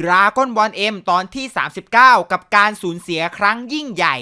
ดราก้อนบอลเอ็มตอนที่ 39 กับการสูญเสียครั้งยิ่งใหญ่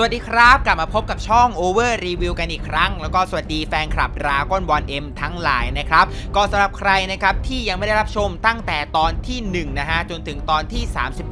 สวัสดีครับ กลับมาพบกับช่อง Over Review กันอีกครั้ง แล้วก็สวัสดีแฟนคลับ Dragon Ball M ทั้งหลายนะครับ ก็สำหรับใครนะครับที่ยังไม่ได้รับชมตั้งแต่ตอนที่ 1 นะฮะ จนถึงตอนที่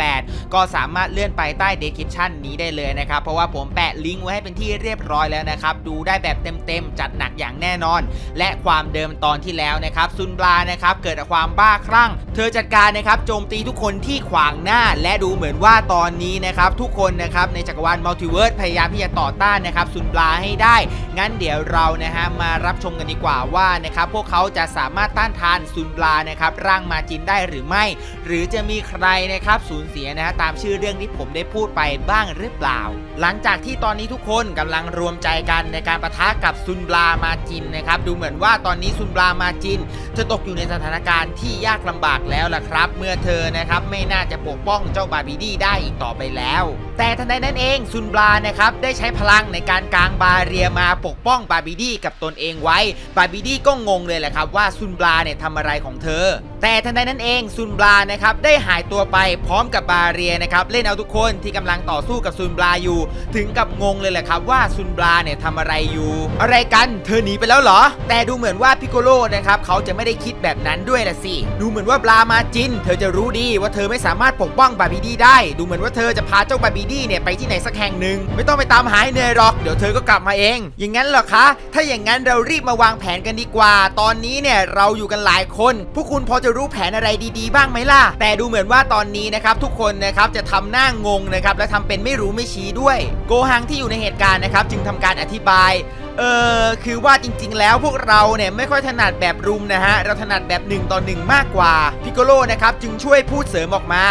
38 ก็สามารถเลื่อนไปใต้ description นี้ได้เลยนะครับ เพราะว่าผมแปะลิงก์ไว้ให้เป็นที่เรียบร้อยแล้วนะครับ ดูได้แบบเต็มๆ จัดหนักอย่างแน่นอน และความเดิมตอนที่แล้วนะครับซุนบลานะครับเกิดความบ้าคลั่ง เธอจัดการนะครับโจมตีทุกคนที่ขวางหน้า และดูเหมือนว่าตอนนี้นะครับทุกคนนะครับในจักรวาลมัลติเวิร์สพยายามที่จะต่อต้านนะครับซุนบลาให้ได้ งั้นเดี๋ยวเรานะฮะมารับชมกันดีกว่าว่านะครับพวกเขาจะสามารถต้านทานซุนบลานะครับร่างมาจินได้หรือไม่ หรือจะมีใครนะครับสูญเสียนะฮะตามชื่อเรื่องที่ผมได้พูดไปบ้างหรือเปล่า หลังจากที่ตอนนี้ทุกคนกำลังรวมใจกันในการประทะกับซุนบลามาจินนะครับดูเหมือนว่าตอนนี้ซุนบลามาจินเธอตกอยู่ในสถานการณ์ที่ยากลำบากแล้วล่ะครับ เมื่อเธอนะครับไม่น่าจะปกป้องเจ้าบาบิดี้ได้อีกต่อไปแล้ว แต่ทันใดนั้นเองซุนบลานะครับได้ใช้พลังในการกางบาเรียมาปกป้องบาบิดี้กับตนเองไว้ บาบิดี้ก็งงเลยแหละครับว่าซุนบลาเนี่ยทำอะไรของเธอแต่ทันใดนั้นเองซุนบลานะครับได้หายตัวไปพร้อมกับบาเรียนะครับเล่นเอาทุกคนที่กำลังต่อสู้กับซุนบลาอยู่ ถึงกับงงเลยแหละครับว่าซุนบลาเนี่ยทำอะไรอยู่ อะไรกันเธอหนีไปแล้วเหรอ แต่ดูเหมือนว่าพิโกโลนะครับเขาจะไม่ได้คิดแบบนั้นด้วยละสิดูเหมือนว่าบลามาจิน เธอจะรู้ดีว่าเธอไม่สามารถปกป้องบาบิดี้ได้ ดูเหมือนว่าเธอจะพาเจ้าบาบิดี้เนี่ยไปที่ไหนสักแห่งหนึ่งไม่ต้องไปตามหาให้เหนื่อยหรอกเดี๋ยวเธอก็กลับมาเอง อย่างนั้นเหรอคะถ้าอย่างนั้นเรารีบมาวางแผนกันดีกว่า ตอนนี้เนี่ยเราอยู่กันหลายคน พวกคุณพอจะรู้แผนอะไรดีๆ บ้างไหมล่ะ แต่ดูเหมือนว่าตอนนี้นะครับทุกคนนะครับจะทำหน้างงนะครับและทำเป็นไม่รู้ไม่ชี้ด้วย โกฮังที่อยู่ในเหตุการณ์นะครับจึงทำการอธิบายเออคือว่าจริงๆ แล้วพวกเราเนี่ยไม่ค่อยถนัดแบบรุมนะฮะ เราถนัดแบบหนึ่งต่อหนึ่งมากกว่าพิโกโลนะครับจึงช่วยพูดเสริมออกมา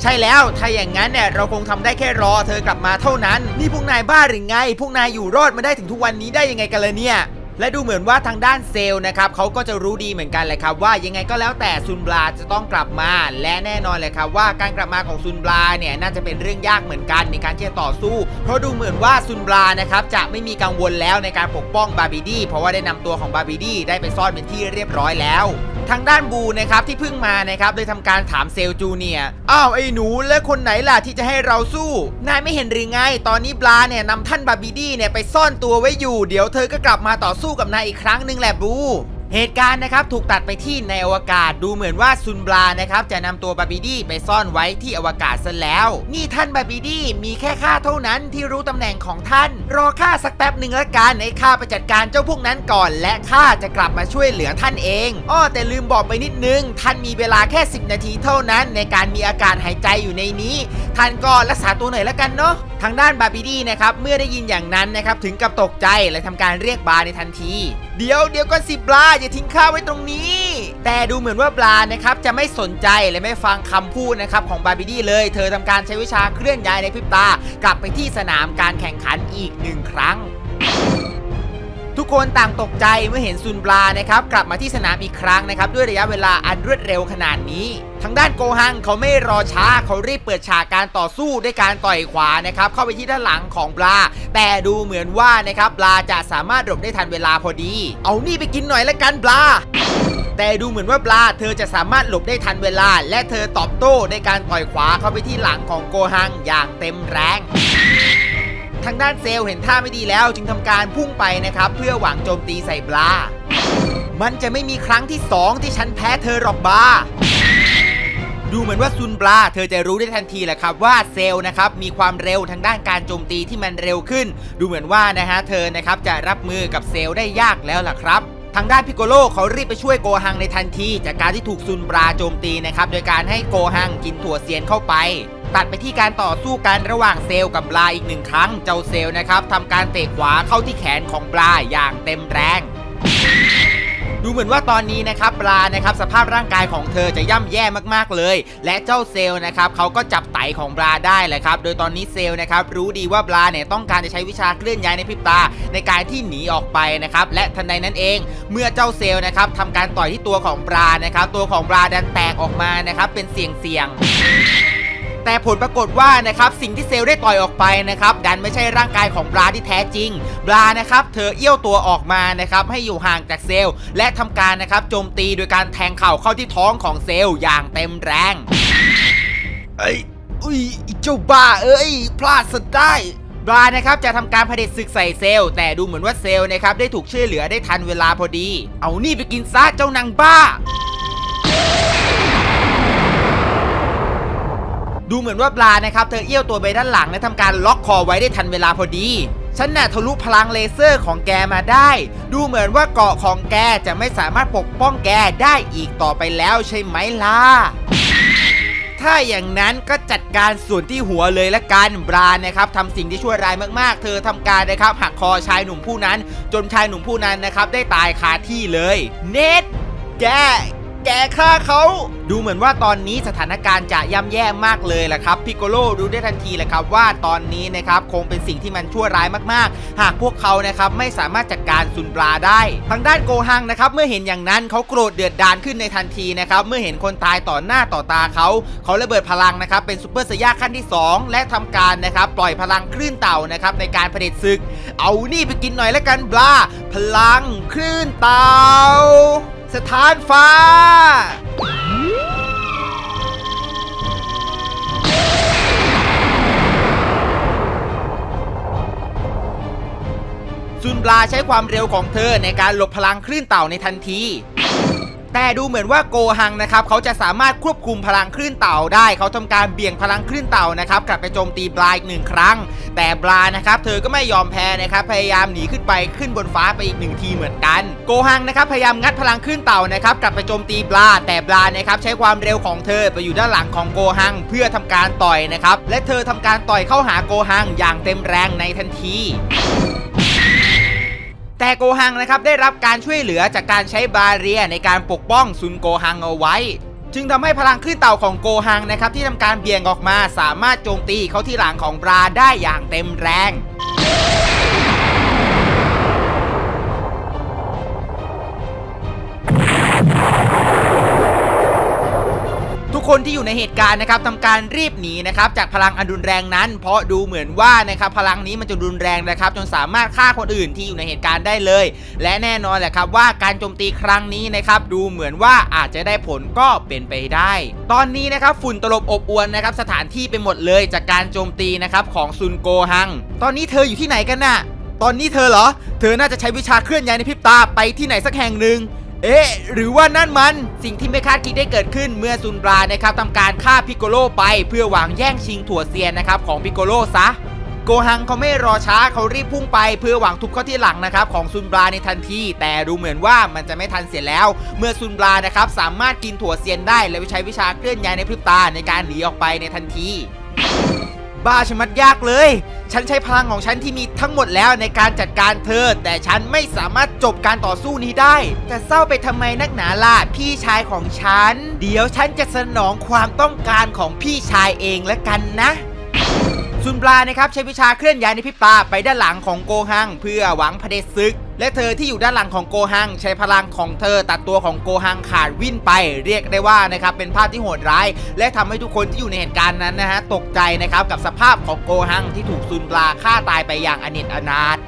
ใช่แล้วถ้าอย่างนั้นเนี่ยเราคงทำได้แค่รอเธอกลับมาเท่านั้น นี่พวกนายบ้าหรือไง พวกนายอยู่รอดมาได้ถึงทุกวันนี้ได้ยังไงกันเลยเนี่ย และดูเหมือนว่าทางด้านเซลล์นะครับเขาก็จะรู้ดีเหมือนกันเลยครับว่ายังไงก็แล้วแต่ซุนบลาจะต้องกลับมา และแน่นอนเลยครับว่าการกลับมาของซุนบลาเนี่ยน่าจะเป็นเรื่องยากเหมือนกันในการที่จะต่อสู้ เพราะดูเหมือนว่าซุนบลานะครับจะไม่มีกังวลแล้วในการปกป้องบาบิดี้เพราะว่าได้นำตัวของบาบิดี้ได้ไปซ่อนเป็นที่เรียบร้อยแล้ว ทางด้านบูนะครับที่เพิ่งมานะครับเลยทำการถามเซลจูเนียอ้าวไอ้หนูและคนไหนล่ะที่จะให้เราสู้ นายไม่เห็นหรือไง ตอนนี้บลาเนี่ยนำท่านบาบิดี้เนี่ยไปซ่อนตัวไว้อยู่ เดี๋ยวเธอก็กลับมาต่อสู้กับนายอีกครั้งหนึ่งแหละบูเหตุการณ์นะครับถูกตัดไปที่ในอวกาศดูเหมือนว่าซุนบลานะครับจะนำตัวบาบิดี้ไปซ่อนไว้ที่อวกาศซะแล้ว นี่ท่านบาบิดี้มีแค่ข้าเท่านั้นที่รู้ตำแหน่งของท่านรอข้าสักแป๊บหนึ่งละกันให้ข้าไปจัดการเจ้าพวกนั้นก่อน และข้าจะกลับมาช่วยเหลือท่านเองอ้อแต่ลืมบอกไปนิดนึง ท่านมีเวลาแค่ 10 นาทีเท่านั้น ในการมีอากาศหายใจอยู่ในนี้ ท่านก็รักษาตัวหน่อยละกันเนาะทางด้านบาบิดี้นะครับเมื่อได้ยินอย่างนั้นนะครับถึงกับตกใจและทำการเรียกบาในทันที เดี๋ยวเดี๋ยวก่อนสิบลาอย่าทิ้งข้าไว้ตรงนี้ แต่ดูเหมือนว่าบลานะครับจะไม่สนใจและไม่ฟังคำพูดนะครับของบาบิดี้เลย เธอทำการใช้วิชาเคลื่อนย้ายในพริบตากลับไปที่สนามการแข่งขันอีกหนึ่งครั้งทุกคนต่างตกใจเมื่อเห็นซุนบลานะครับกลับมาที่สนามอีกครั้งนะครับด้วยระยะเวลาอันรวดเร็วขนาดนี้ ทางด้านโกฮังเขาไม่รอช้าเขารีบเปิดฉากการต่อสู้ด้วยการต่อยขวานะครับเข้าไปที่ด้านหลังของบลา แต่ดูเหมือนว่านะครับบลาจะสามารถหลบได้ทันเวลาพอดี เอานี่ไปกินหน่อยละกันบลา แต่ดูเหมือนว่าบลาเธอจะสามารถหลบได้ทันเวลา และเธอตอบโต้ในการต่อยขวาเข้าไปที่หลังของโกฮังอย่างเต็มแรงทางด้านเซลเห็นท่าไม่ดีแล้วจึงทำการพุ่งไปนะครับ เพื่อหวังโจมตีใส่บลา มันจะไม่มีครั้งที่2ที่ฉันแพ้เธอหรอกบาดูเหมือนว่าซุนบลาเธอจะรู้ได้ทันทีแหละครับว่าเซลล์นะครับมีความเร็วทางด้านการโจมตีที่มันเร็วขึ้น ดูเหมือนว่านะฮะเธอนะครับจะรับมือกับเซลล์ได้ยากแล้วล่ะครับ ทางด้านพิโกโลเขารีบไปช่วยโกฮังในทันที จากการที่ถูกซุนบราโจมตีนะครับ โดยการให้โกฮังกินถั่วเซียนเข้าไป ตัดไปที่การต่อสู้กันระหว่างเซลกับบลาอีกหนึ่งครั้ง เจ้าเซลนะครับทำการเตะขวาเข้าที่แขนของบลาอย่างเต็มแรง ดูเหมือนว่าตอนนี้นะครับปลานะครับสภาพร่างกายของเธอจะย่ำแย่มากๆเลย และเจ้าเซลล์นะครับเขาก็จับไตของปลาได้แหละครับ โดยตอนนี้เซลล์นะครับรู้ดีว่าปลาเนี่ยต้องการจะใช้วิชาเคลื่อนย้ายในพริบตา ในการที่หนีออกไปนะครับและทันใดนั้นเอง เมื่อเจ้าเซลล์นะครับทำการต่อยที่ตัวของปลานะครับตัวของปลาดันแตกออกมานะครับเป็นเสียงเสียง แต่ผลปรากฏว่านะครับสิ่งที่เซลล์ได้ต่อยออกไปนะครับดันไม่ใช่ร่างกายของบราที่แท้จริง บรานะครับเธอเอี้ยวตัวออกมานะครับให้อยู่ห่างจากเซลล์ และทำการนะครับโจมตีโดยการแทงเข่าเข้าที่ท้องของเซลล์อย่างเต็มแรงไอ้อุ้ยไอ้เจ้าบ้าเอ้ย พลาดสุดได้บรานะครับจะทำการเผด็จศึกใส่เซลล์แต่ดูเหมือนว่าเซลล์นะครับได้ถูกช่วยเหลือได้ทันเวลาพอดี เอานี่ไปกินซะเจ้านางบ้า ดูเหมือนว่าบลานะครับเธอเอี้ยวตัวไปด้านหลังและทำการล็อกคอไว้ได้ทันเวลาพอดี ฉันน่ะทะลุพลังเลเซอร์ของแกมาได้ ดูเหมือนว่าเกาะของแกจะไม่สามารถปกป้องแกได้อีกต่อไปแล้วใช่ไหมล่ะ ถ้าอย่างนั้นก็จัดการส่วนที่หัวเลยละกันบรานะครับทำสิ่งที่ชั่วร้ายมากๆ เธอทำการนะครับหักคอชายหนุ่มผู้นั้น จนชายหนุ่มผู้นั้นนะครับได้ตายคาที่เลย เนทแก แกฆ่าเขาดูเหมือนว่าตอนนี้สถานการณ์จะย่ำแย่มากเลยแหละครับพิโกโลรู้ได้ทันทีแหละครับว่าตอนนี้นะครับคงเป็นสิ่งที่มันชั่วร้ายมากๆ หากพวกเขานะครับไม่สามารถจัดการซุนบราได้ ทางด้านโกฮังนะครับเมื่อเห็นอย่างนั้นเขาโกรธเดือดดาลขึ้นในทันทีนะครับเมื่อเห็นคนตายต่อหน้าต่อตาเขาเขาระเบิดพลังนะครับเป็นซูเปอร์สยาขั้นที่ 2 และทำการนะครับปล่อยพลังคลื่นเต่านะครับในการเผด็จศึก เอานี่ไปกินหน่อยแล้วกันบลาพลังคลื่นเต่า สถานฟ้า ซุนบลาใช้ความเร็วของเธอในการหลบพลังคลื่นเต่าในทันที แต่ดูเหมือนว่าโกฮังนะครับเขาจะสามารถควบคุมพลังคลื่นเต่าได้ เขาทำการเบี่ยงพลังคลื่นเต่านะครับกลับไปโจมตีบลาอีกหนึ่งครั้ง แต่บลานะครับเธอก็ไม่ยอมแพ้นะครับพยายามหนีขึ้นไปขึ้นบนฟ้าไปอีกหนึ่งทีเหมือนกัน โกฮังนะครับพยายามงัดพลังคลื่นเต่านะครับกลับไปโจมตีบลาแต่บลานะครับใช้ความเร็วของเธอไปอยู่ด้านหลังของโกฮัง เพื่อทำการต่อยนะครับและเธอทำการต่อยเข้าหาโกฮังอย่างเต็มแรงในทันที แต่โกฮังนะครับได้รับการช่วยเหลือจากการใช้บาเรียในการปกป้องซุนโกฮังเอาไว้ จึงทำให้พลังคลื่นเต่าของโกฮังนะครับที่ทำการเบี่ยงออกมาสามารถโจมตีเขาที่หลังของบราได้อย่างเต็มแรง กคนที่อยู่ในเหตุการณ์นะครับทำการรีบหนีนะครับจากพลังอันรุนแรงนั้น เพราะดูเหมือนว่านะครับพลังนี้มันจะรุนแรงนะครับจนสามารถฆ่าคนอื่นที่อยู่ในเหตุการณ์ได้เลย และแน่นอนแหละครับว่าการโจมตีครั้งนี้นะครับดูเหมือนว่าอาจจะได้ผลก็เป็นไปได้ ตอนนี้นะครับฝุ่นตลบอบอวนนะครับสถานที่ไปหมดเลยจากการโจมตีนะครับของซุนโกฮัง ตอนนี้เธออยู่ที่ไหนกันน่ะตอนนี้เธอเหรอ เธอน่าจะใช้วิชาเคลื่อนย้ายในพริบตาไปที่ไหนสักแห่งหนึ่ง เอ๊ะ หรือว่านั่นมัน สิ่งที่ไม่คาดคิดได้เกิดขึ้นเมื่อซุนบรานะครับทำการฆ่าพิกโกโลไปเพื่อหวังแย่งชิงถั่วเซียนนะครับของพิกโกโลซะโกฮังเขาไม่รอช้าเขารีบพุ่งไปเพื่อหวังทุบเข้าที่หลังนะครับของซุนบราในทันที แต่ดูเหมือนว่ามันจะไม่ทันเสียแล้ว เมื่อซุนบรานะครับสามารถกินถั่วเซียนได้ และใช้วิชาเคลื่อนย้ายในพริบตาในการหนีออกไปในทันที บ้าชะมัดยากเลย ฉันใช้พลังของฉันที่มีทั้งหมดแล้วในการจัดการเธอ แต่ฉันไม่สามารถจบการต่อสู้นี้ได้ จะเศร้าไปทำไมนักหนาล่ะพี่ชายของฉัน เดี๋ยวฉันจะสนองความต้องการของพี่ชายเองแล้วกันนะซุนบลานะครับใช้วิชาเคลื่อนย้ายในพริบตาไปด้านหลังของโกฮัง เพื่อหวังพเดศึก และเธอที่อยู่ด้านหลังของโกฮังใช้พลังของเธอตัดตัวของโกฮังขาดวิ่นไป เรียกได้ว่านะครับเป็นภาพที่โหดร้าย และทำให้ทุกคนที่อยู่ในเหตุการณ์นั้นนะฮะตกใจนะครับกับสภาพของโกฮังที่ถูกซุนปลาฆ่าตายไปอย่างอเนจอนาถ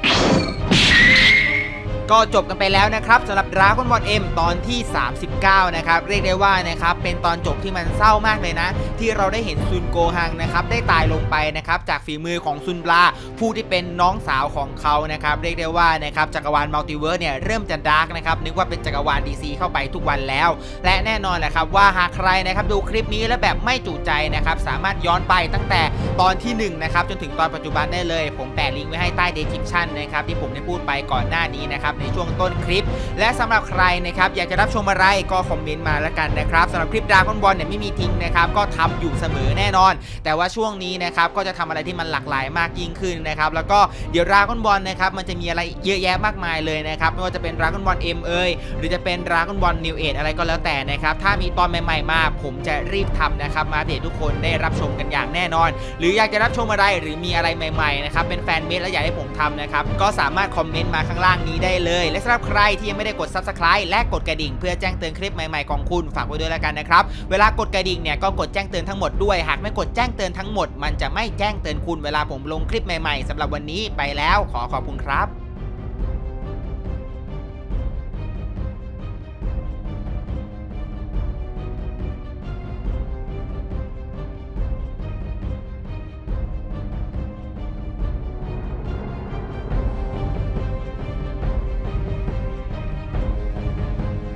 ก็จบกันไปแล้วนะครับสำหรับดราก้อนบอลเอ็มตอนที่ 39 นะครับ เรียกได้ว่านะครับ เป็นตอนจบที่มันเศร้ามากเลยนะ ที่เราได้เห็นซุนโกฮังนะครับ ได้ตายลงไปนะครับ จากฝีมือของซุนบลา ผู้ที่เป็นน้องสาวของเขานะครับ เรียกได้ว่านะครับจักรวาลมัลติเวิร์สเนี่ยเริ่มจะดาร์กนะครับ นึกว่าเป็นจักรวาล DC เข้าไปทุกวันแล้ว และแน่นอนแหละครับว่าหากใครนะครับดูคลิปนี้แล้วแบบไม่จุใจนะครับสามารถย้อนไปตั้งแต่ตอนที่1นะครับจนถึงตอนปัจจุบันได้เลย ผมแปะลิงก์ไว้ให้ใต้ description นะครับที่ผมได้พูดไปก่อนหน้านี้นะครับในช่วงต้นคลิป และสำหรับใครนะครับอยากจะรับชมอะไรก็คอมเมนต์มาแล้วกันนะครับสำหรับคลิปดราก้อนบอลเนี่ยไม่มีทิ้งนะครับก็ทำอยู่เสมอแน่นอน แต่ว่าช่วงนี้นะครับก็จะทำอะไรที่มันหลากหลายมากยิ่งขึ้นนะครับแล้วก็เดี๋ยวดราก้อนบอลนะครับมันจะมีอะไรเยอะแยะมากมายเลยนะครับไม่ว่าจะเป็นดราก้อนบอลเอ็มเอยหรือจะเป็นดราก้อนบอลนิวเอทอะไรก็แล้วแต่นะครับถ้ามีตอนใหม่ๆมาผมจะรีบทำนะครับมาเดี๋ยทุกคนได้รับชมกันอย่างแน่นอน หรืออยากจะรับชมอะไรหรือมีอะไรใหม่ๆนะครับเป็นแฟนเมดและอยากให้ผมทำนะครับก็สามารถคอมเมนต์มาข้างล่างนี้ได้เลย และสำหรับใครที่ยังไม่ได้กด subscribe และกดกระดิ่ง เพื่อแจ้งเตือนคลิปใหม่ๆของคุณฝากไว้ด้วยแล้วกันนะครับ เวลากดกระดิ่งเนี่ยก็กดแจ้งเตือนทั้งหมดด้วยหากไม่กดแจ้งเตือนทั้งหมด มันจะไม่แจ้งเตือนคุณเวลาผมลงคลิปใหม่ๆสำหรับวันนี้ไปแล้วขอขอบคุณครับ